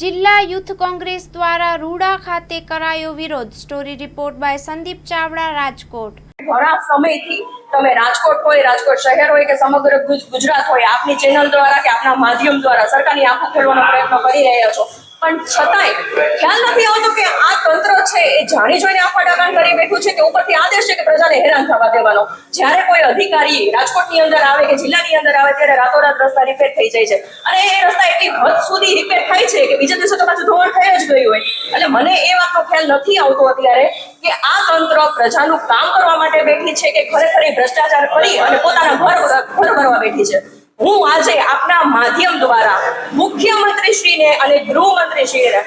જિલ્લા યુથ કોંગ્રેસ દ્વારા રૂડા ખાતે કરાયો વિરોધ. Story report by Sandeep Chavda, Rajkot. ઘણા સમયથી તમે રાજકોટ હોય, રાજકોટ શહેર હોય કે સમગ્ર ગુજરાત હોય, આપની ચેનલ દ્વારા કે આપના માધ્યમ દ્વારા સરકારની આંખો ખોલવાનો પ્રયત્ન કરી રહ્યા છો. પણ છતાંય ખ્યાલ નથી આવતો કે આ તંત્ર છે એ જાણી જોઈને આખા ડાકાણ કરી બેઠું છે કે ઉપરથી આદેશ છે કે પ્રજાને હેરાન થવા દેવાનો. જ્યારે કોઈ અધિકારી રાજકોટની અંદર આવે કે જિલ્લાની અંદર આવે ત્યારે રાતોરાત રસ્તા રિપેર થઈ જાય છે. અને એ રસ્તા એટલી હદ સુધી રિપેર થાય છે કે બીજા દિવસે તો પાછું ધોવાણ થઈ જ ગયું હોય. એટલે મને એ વાતનો ખ્યાલ નથી આવતો અત્યારે કે આ તંત્ર પ્રજાનું કામ કરવા માટે બેઠી છે કે ખરેખર ભ્રષ્ટાચાર કરી અને પોતાના ઘર ઘર ભરવા બેઠી છે. હું આજે આપના માધ્યમ દ્વારા મુખ્યમંત્રીશ્રીને અને ગૃહમંત્રીશ્રીને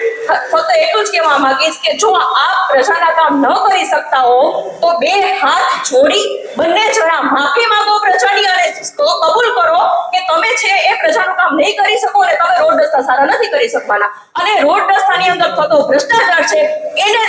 ફક્ત એટલું જ કહેવા માંગીશ કે જો આપ પ્રજાના કામ ન કરી શકતા હો, તો બે હાથ જોડી બંને જણા માફી માંગો પ્રજાની અને કબૂલ કરો કે તમે છે એ પ્રજાનું કામ નહીં કરી શકો અને તમે રોડ રસ્તા સારા નથી કરી શકવાના. અને રોડ રસ્તાની અંદર થતો ભ્રષ્ટાચાર છે, એને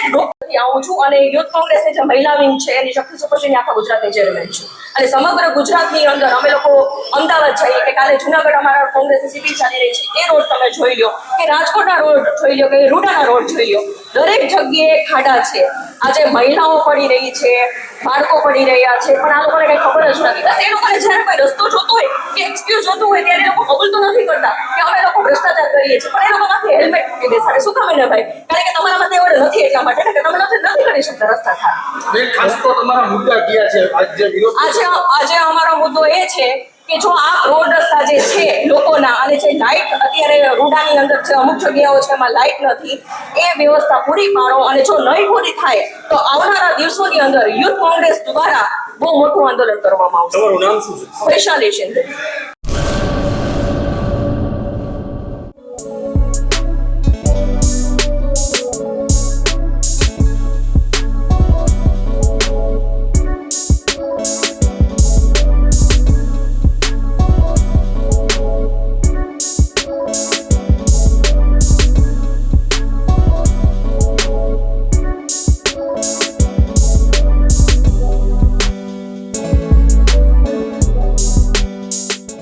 આવું છું અને યુથ કોંગ્રેસની જે મહિલા વિંગ છે, એની શક્તિ સુપરશ્રીની આખા ગુજરાતની ચેરમેન છું. અને સમગ્ર ગુજરાતની અંદર અમે લોકો અમદાવાદ જઈએ કે કાલે જુનાગઢ અમારા કોંગ્રેસની સિટી ચાલી રહી છે, એ રોડ તમે જોઈ લો કે રાજકોટના રોડ જોઈ લો કે રૂડાના રોડ જોઈ લો દરેક જગ્યાએ ખાડા છે. આજે મહિલાઓ પડી રહી છે, બાળકો પડી રહ્યા છે, પણ આ લોકોને કઈ ખબર જ નથી. બસ એ લોકોને જ્યારે કોઈ રસ્તો જોતો હોય, કે એક્સક્યુઝ જોતો હોય, ત્યારે એ લોકો કબૂલ તો નથી કરતા કે અમે લોકો ભ્રષ્ટાચાર કરીએ છીએ. પણ એ લોકો હેલ્મેટ મૂકી દે શું કામ ભાઈ? નથી એટલા માટે કે તમે નથી નથી કરી શકતા રસ્તા સારા ખાસ તો તમારા મુદ્દા કયા છે? આજ વિરોધ આજે આજે અમારો મુદ્દો એ છે કે જો આ રોડ રસ્તા જે છે લોકોના અને જે લાઇટ અત્યારે રૂડાની અંદર છે અમુક જગ્યાઓ છે એમાં લાઇટ નથી એ વ્યવસ્થા પૂરી પાડો અને જો નહીં પૂરી થાય તો આવનારા દિવસોની અંદર યુથ કોંગ્રેસ દ્વારા બહુ મોટું આંદોલન કરવામાં આવશે. તમારું નામ શું છે? વૈશાલી શિંદે.